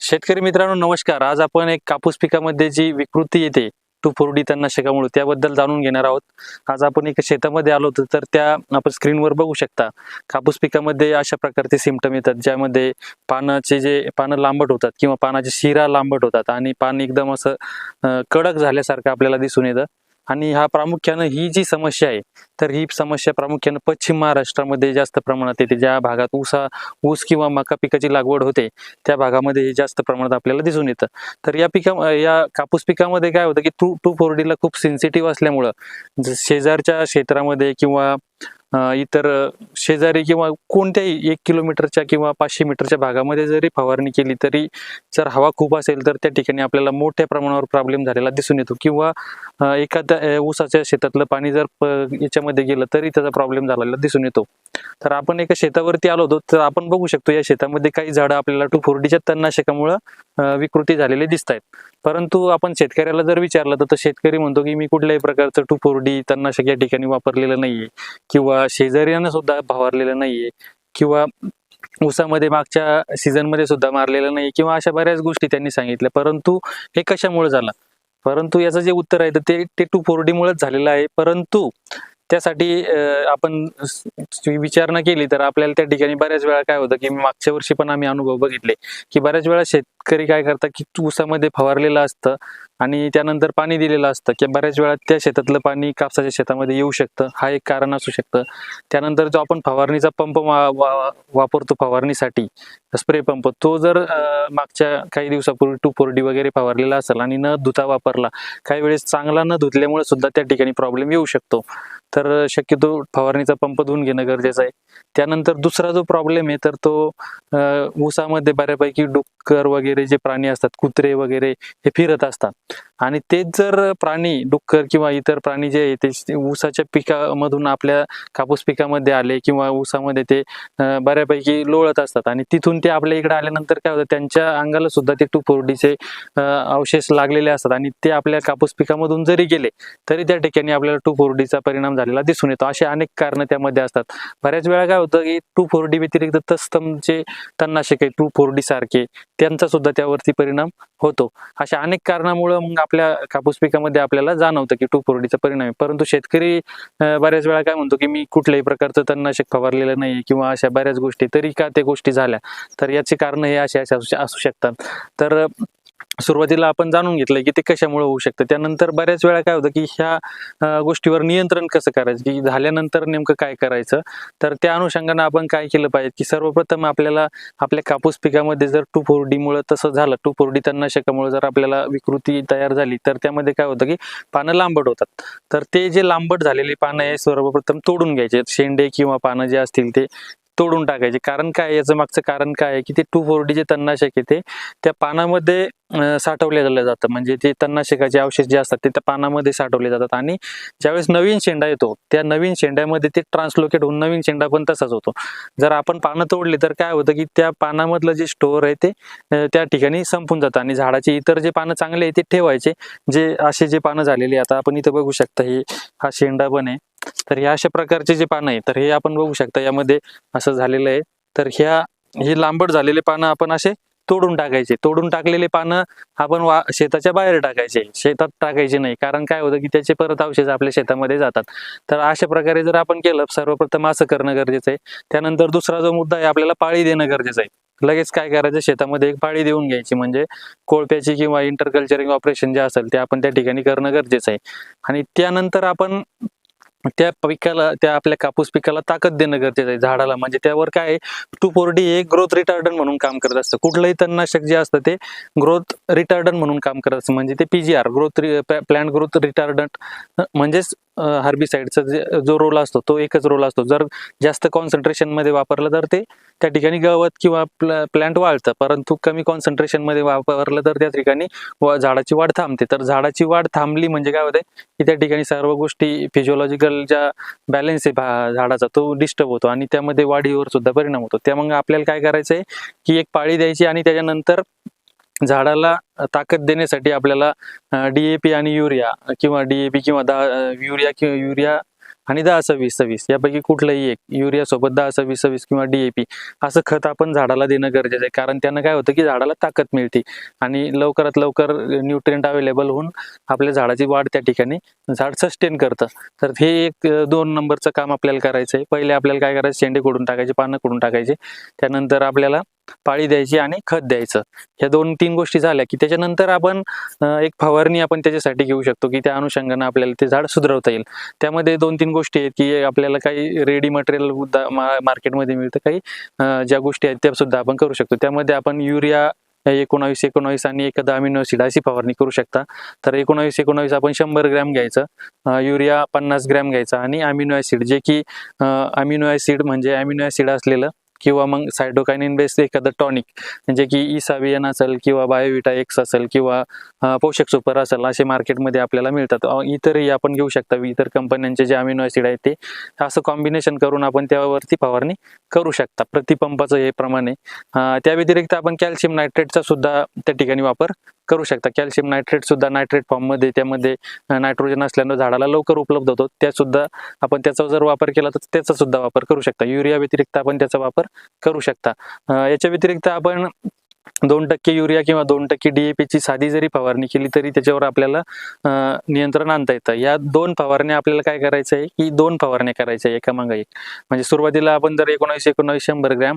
शेतकरी मित्रांनो नमस्कार. आज आपण एक कापूस पिकामध्ये जी विकृती येते टू फोरडी तणनाशकामुळे त्याबद्दल जाणून घेणार आहोत. आज आपण एक शेतामध्ये आलो होतो तर त्या आपण स्क्रीनवर बघू शकता. कापूस पिकामध्ये अशा प्रकारचे सिमटम येतात ज्यामध्ये पानाचे जे पानं लांबट होतात किंवा पानाचे शिरा लांबट होतात आणि पान एकदम असं कडक झाल्यासारखं आपल्याला दिसून येतं. आणि हा प्रामुख्यानं ही जी समस्या आहे तर ही समस्या प्रामुख्यानं पश्चिम महाराष्ट्रामध्ये जास्त प्रमाणात येते. ज्या भागात ऊसा ऊस किंवा मका पिकाची लागवड होते त्या भागामध्ये हे जास्त प्रमाणात आपल्याला दिसून येतं. तर या पिका या कापूस पिकामध्ये काय होतं की टू टू फोर डीला खूप सेन्सिटिव्ह असल्यामुळं शेजारच्या क्षेत्रामध्ये किंवा इतर शेजारी किंवा कोणत्याही एक किलोमीटरच्या किंवा पाचशे मीटरच्या भागामध्ये जरी फवारणी केली तरी जर हवा खूप असेल तर त्या ठिकाणी आपल्याला मोठ्या प्रमाणावर प्रॉब्लेम झालेला दिसून येतो. किंवा एखाद्या ऊसाच्या शेतातलं पाणी जर याच्यामध्ये गेलं तरी त्याचा प्रॉब्लेम झालेला दिसून येतो. तर आपण एका शेतावरती आलो होतो तर आपण बघू शकतो या शेतामध्ये काही झाडं आपल्याला टू फोर्टीच्या तणनाशकामुळं विकृती झालेले दिसत आहेत. परंतु आपण शेतकऱ्याला जर विचारलं तर शेतकरी म्हणतो की मी कुठल्याही प्रकारचं टू फोर्डी तणनाशक या ठिकाणी वापरलेलं नाहीये. किंवा शेजाऱ्यानं सुद्धा फवारलेलं नाहीये किंवा ऊसामध्ये मागच्या सीझनमध्ये सुद्धा मारलेलं नाही किंवा अशा बऱ्याच गोष्टी त्यांनी सांगितल्या. परंतु हे कशामुळे झालं? परंतु याचं जे उत्तर आहे तर ते ते टू फोर डी मुळेच झालेलं आहे. परंतु त्यासाठी आपण विचारणा केली तर आपल्याला त्या ठिकाणी बऱ्याच वेळा काय होतं की मागच्या वर्षी पण आम्ही अनुभव बघितले की बऱ्याच वेळा शेत शेतकरी काय करतात की ऊसामध्ये फवारलेलं असतं आणि त्यानंतर पाणी दिलेलं असतं की बऱ्याच वेळा त्या शेतातलं पाणी कापसाच्या शेतामध्ये येऊ शकतं. हा एक कारण असू शकतं. त्यानंतर जो आपण फवारणीचा पंप वा- वा- वापरतो फवारणीसाठी स्प्रे पंप तो जर मागच्या काही दिवसापूर्वी टू फोर डी वगैरे फवारलेला असेल आणि न धुता वापरला काही वेळेस चांगला न धुतल्यामुळे सुद्धा त्या ठिकाणी प्रॉब्लेम येऊ शकतो. तर शक्यतो फवारणीचा पंप धुवून घेणं गरजेचं आहे. त्यानंतर दुसरा जो प्रॉब्लेम आहे तर तो ऊसामध्ये बऱ्यापैकी कर वगैरे जे प्राणी असतात कुत्रे वगैरे हे फिरत असतात. आणि तेच जर प्राणी डुक्कर किंवा इतर प्राणी जे आहे ते ऊसाच्या पिकामधून आपल्या कापूस पिकामध्ये आले किंवा ऊसामध्ये ते बऱ्यापैकी लोळत असतात आणि तिथून ते आपल्या इकडे आल्यानंतर काय होतं त्यांच्या अंगाला सुद्धा ते टू अवशेष लागलेले असतात आणि ते आपल्या कापूस पिकामधून जरी गेले तरी त्या ठिकाणी आपल्याला टू परिणाम झालेला दिसून येतो. असे अनेक कारणं त्यामध्ये असतात. बऱ्याच वेळा काय होतं की टू फोर डी व्यतिरिक्त तस्तमचे तणनाशक आहे टू फोर डी सारखे त्यांचा सुद्धा त्यावरती परिणाम होतो. अशा अनेक कारणामुळे मग आपल्या कापूस पिकामध्ये आपल्याला जाणवतं की टू फोरडीचा परिणाम आहे. परंतु शेतकरी बऱ्याच वेळा काय म्हणतो की मी कुठल्याही प्रकारचं तणनाशक फवारलेलं नाही किंवा अशा बऱ्याच गोष्टी तरी का त्या गोष्टी झाल्या? तर याची कारण हे असे असे असू शकतात. तर सुरुवातीला आपण जाणून घेतलंय की ते कशामुळे होऊ शकतं. त्यानंतर बऱ्याच वेळा काय होतं की ह्या गोष्टीवर नियंत्रण कसं करायचं? की झाल्यानंतर नेमकं काय करायचं? तर त्या अनुषंगानं आपण काय केलं पाहिजे? की सर्वप्रथम आपल्याला आपल्या कापूस पिकामध्ये जर टू फोर तसं झालं टू फोर डी तणनाशकामुळे जर आपल्याला विकृती तयार झाली तर त्यामध्ये काय होतं की पानं लांबट होतात. तर ते जे लांबट झालेली पानं आहे सर्वप्रथम तोडून घ्यायचे. शेंडे किंवा पानं जे असतील ते तोडून टाकायचे. कारण काय? याचं मागचं कारण काय आहे की ते टू फोर डी तणनाशक आहे ते त्या पानामध्ये साठवले जातं. म्हणजे ते तणनाशकाचे अवशेष जे असतात ते त्या पानामध्ये साठवले जातात. आणि ज्यावेळेस नवीन शेंडा येतो त्या नवीन शेंड्यामध्ये ते ट्रान्सलोकेट होऊन नवीन शेंडा पण तसाच होतो. जर आपण पानं तोडली तर काय होतं की त्या पानामधलं जे स्टोअर आहे ते त्या ठिकाणी संपून जातं. आणि झाडाचे इतर जे पानं चांगले आहे ते ठेवायचे. जे असे जे पानं झालेली आता आपण इथं बघू शकता हे हा शेंडा पण आहे. तर ह्या अशा प्रकारचे जे पानं आहे तर हे आपण बघू शकता यामध्ये असं झालेलं आहे. तर ह्या हे लांबट झालेले पानं आपण असे तोडून टाकायचे. तोडून टाकलेले पानं आपण वा शेताच्या बाहेर टाकायचे. शेतात टाकायचे नाही. कारण काय होतं की त्याचे परत अवशेष आपल्या शेतामध्ये जातात. तर अशा प्रकारे जर आपण केलं सर्वप्रथम असं करणं गरजेचं आहे. त्यानंतर दुसरा जो मुद्दा आहे आपल्याला पाळी देणं गरजेचं आहे. लगेच काय करायचं? शेतामध्ये एक पाळी देऊन घ्यायची. म्हणजे कोळप्याची किंवा इंटरकल्चरिंग ऑपरेशन जे असेल ते आपण त्या ठिकाणी करणं गरजेचं आहे. आणि त्यानंतर आपण त्या पिकाला त्या आपल्या कापूस पिकाला ताकद देणं गरजेचं आहे झाडाला. म्हणजे त्यावर काय टू फोर डी हे ग्रोथ रिटार्डन म्हणून काम करत असतं. कुठलंही तणनाशक जे असतं ते ग्रोथ रिटार्डन म्हणून काम करत असतं. म्हणजे ते PGR growth plant growth retardant म्हणजेच हार्बिसाइडचा जे जो रोल असतो तो एकच रोल असतो. जर जास्त कॉन्सन्ट्रेशनमध्ये वापरलं तर ते त्या ठिकाणी गवत किंवा प्लॅन्ट वाढतं परंतु कमी कॉन्सन्ट्रेशनमध्ये वापरलं तर त्या ठिकाणी झाडाची वाढ थांबते. तर झाडाची वाढ थांबली म्हणजे काय होते की त्या ठिकाणी सर्व गोष्टी फिजिओलॉजिकल ज्या बॅलन्स आहे झाडाचा तो डिस्टर्ब होतो आणि त्यामध्ये वाढीवर सुद्धा परिणाम होतो. त्या मग आपल्याला काय करायचं आहे की एक पाळी द्यायची आणि त्याच्यानंतर झाडाला ताकद देण्यासाठी आपल्याला डीएपी आणि युरिया किंवा डीएपी किंवा दहा युरिया किंवा युरिया आणि दहा सव्वीस सव्वीस यापैकी कुठलंही एक युरिया सोबत दहा सव्वीस सव्वीस किंवा डीएपी असं खत आपण झाडाला देणं गरजेचं आहे. कारण त्यानं काय होतं की झाडाला ताकद मिळते आणि लवकरात लवकर न्यूट्रिएंट अवेलेबल होऊन आपल्या झाडाची वाढ त्या ठिकाणी झाड सस्टेन करतं. तर हे एक दोन नंबरचं काम आपल्याला करायचं आहे. पहिले आपल्याला काय करायचं? शेंडे कोडून टाकायचे पानं कोडून टाकायचे. त्यानंतर आपल्याला पाळी द्यायची आणि खत द्यायचं. ह्या दोन तीन गोष्टी झाल्या की त्याच्यानंतर आपण एक फवारणी आपण त्याच्यासाठी घेऊ शकतो की त्या अनुषंगानं आपल्याला ते झाड सुधारवता येईल. त्यामध्ये दोन तीन गोष्टी आहेत की आपल्याला काही रेडी मटेरियल मार्केटमध्ये मिळतं. काही ज्या गोष्टी आहेत त्या सुद्धा आपण करू शकतो. त्यामध्ये आपण युरिया एकोणावीस एकोणावीस आणि एखादा अमिनो ॲसिड अशी फवारणी करू शकता. तर एकोणावीस एकोणावीस आपण शंभर ग्रॅम घ्यायचं. युरिया पन्नास ग्रॅम घ्यायचा आणि अमिनो ऍसिड जे की अमिनो ऍसिड म्हणजे अमिनो ऍसिड असलेलं किंवा मग सायटोकायनिन बेस्ड एखादं टॉनिक म्हणजे की इसावियन असेल किंवा बायोविटा एक्स असेल किंवा पोषक सुपर असेल असे मार्केटमध्ये आपल्याला मिळतात. इतरही आपण घेऊ शकता. इतर कंपन्यांचे जे अमिनो ॲसिड आहेत ते असं कॉम्बिनेशन करून आपण त्यावरती फवारणी करू शकता. प्रतिपंपाचं हे प्रमाणे त्या व्यतिरिक्त आपण कॅल्शियम नायट्रेटचा सुद्धा त्या ठिकाणी वापर करू शकता. कॅल्शियम नायट्रेट सुद्धा नायट्रेट फॉर्ममध्ये त्यामध्ये नायट्रोजन असल्यानं झाडाला लवकर उपलब्ध होतो. त्या सुद्धा आपण त्याचा जर वापर केला तर त्याचा सुद्धा वापर करू शकता. युरिया व्यतिरिक्त आपण त्याचा वापर करू शकता. याच्या व्यतिरिक्त आपण दोन टक्के युरिया किंवा दोन टक्के डीएपीची ची साधी जरी फवारणी केली तरी त्याच्यावर आपल्याला नियंत्रण आणता येतं. या दोन फवारण्या आपल्याला काय करायचं आहे की दोन फवारण्या करायच्या एका मागे एक. म्हणजे सुरुवातीला आपण जर एकोणावीस एकोणावीस शंभर ग्रॅम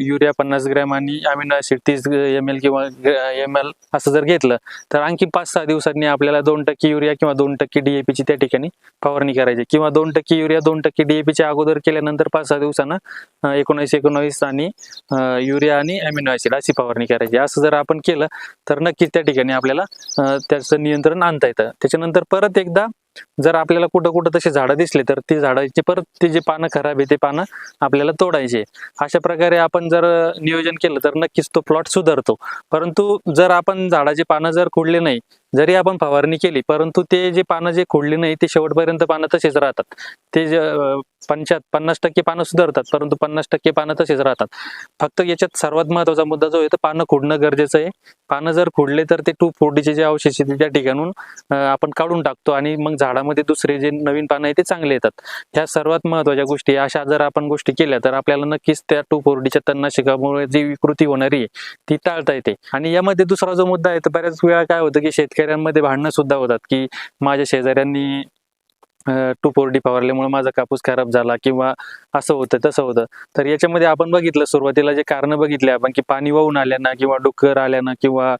युरिया पन्नास ग्रॅम आणि अमिनो ॲसिड तीस एम एल किंवा एम एल असं जर घेतलं तर आणखी पाच सहा दिवसांनी आपल्याला दोन टक्के युरिया किंवा दोन टक्के डीएपीची ची त्या ठिकाणी फवारणी करायची किंवा दोन टक्के युरिया दोन टक्के DAP अगोदर केल्यानंतर पाच सहा दिवसानं अं, एकोणावीस एकोणावीस आणि युरिया आणि अमिनो ॲसिड अशी फवारणी करायची. असं जर आपण केलं तर नक्कीच त्या ठिकाणी आपल्याला त्याचं नियंत्रण आणता येतं. त्याच्यानंतर परत एकदा जर आपल्याला कुठं कुठं तसे झाडं दिसले तर ती झाडाची परत ते जे पानं खराब आहे ते पानं आपल्याला तोडायचे अशा प्रकारे आपण जर नियोजन केलं तर नक्कीच तो प्लॉट सुधारतो. परंतु जर आपण झाडाचे पानं जर खुडले नाही जरी आपण फवारणी केली परंतु ते जे पानं जे खोडली नाही ते शेवटपर्यंत पानं तसेच राहतात. ते जे पंचात पन्नास टक्के पानं सुधारतात परंतु पन्नास टक्के पानं तसेच राहतात. फक्त याच्यात सर्वात महत्त्वाचा मुद्दा जो आहे तो पानं खोडणं गरजेचं आहे. पानं जर खोडले तर ते टू फोर्टीचे जे अवशेष आहेत ते त्या ठिकाणून आपण काढून टाकतो आणि मग झाडामध्ये दुसरे जे नवीन पानं आहेत ते चांगले येतात. ह्या सर्वात महत्त्वाच्या गोष्टी अशा जर आपण गोष्टी केल्या तर आपल्याला नक्कीच त्या टू फोर्टीच्या तणनाशकामुळे जी विकृती होणारी आहे ती टाळता येते. आणि यामध्ये दुसरा जो मुद्दा आहे तर बऱ्याच वेळा काय होतं की शेतकऱ्यांमध्ये भांडणं सुद्धा होतात की माझ्या शेजाऱ्यांनी टू फोर डी फवारल्यामुळे माझा कापूस खराब झाला किंवा असं होतं तसं होतं. तर याच्यामध्ये आपण बघितलं सुरुवातीला जे कारण बघितले आपण की पाणी वाहून आल्यानं किंवा डुक्कर आल्यानं किंवा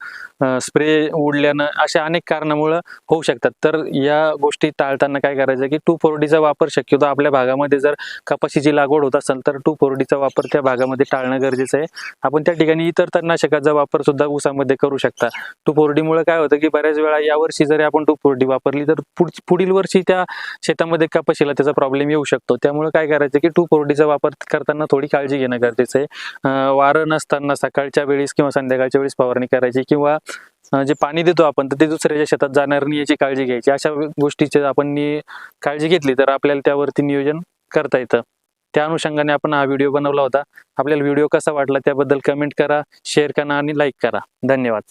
स्प्रे उडल्यानं अशा अनेक कारणामुळं होऊ शकतात. तर या गोष्टी टाळताना काय करायचं की टू फोर डीचा वापर शक्यतो आपल्या भागामध्ये जर कपाशीची लागवड होत असेल तर टू फोर डीचा वापर त्या भागामध्ये टाळणं गरजेचं आहे. आपण त्या ठिकाणी इतर तणनाशकाचा वापर सुद्धा ऊसामध्ये करू शकता. टू फोर डीमुळे काय होतं की बऱ्याच वेळा यावर्षी जरी आपण टू फोर डी वापरली तर पुढ- पुढील वर्षी त्या शेतामध्ये कपाशीला त्याचा प्रॉब्लेम येऊ शकतो. त्यामुळे काय करायचं की टू फोर्टीचा वापर करताना थोडी काळजी घेणं गरजेचं आहे. वारं नसताना सकाळच्या वेळेस किंवा संध्याकाळच्या वेळेस फवारणी करायची किंवा जे पाणी देतो आपण तर ते दुसऱ्याच्या शेतात जाणार नाही याची काळजी घ्यायची. अशा गोष्टीची आपण काळजी घेतली तर आपल्याला त्यावरती नियोजन करता येतं. त्या अनुषंगाने आपण हा व्हिडिओ बनवला होता. आपल्याला व्हिडिओ कसा वाटला त्याबद्दल कमेंट करा शेअर करा आणि लाईक करा. धन्यवाद.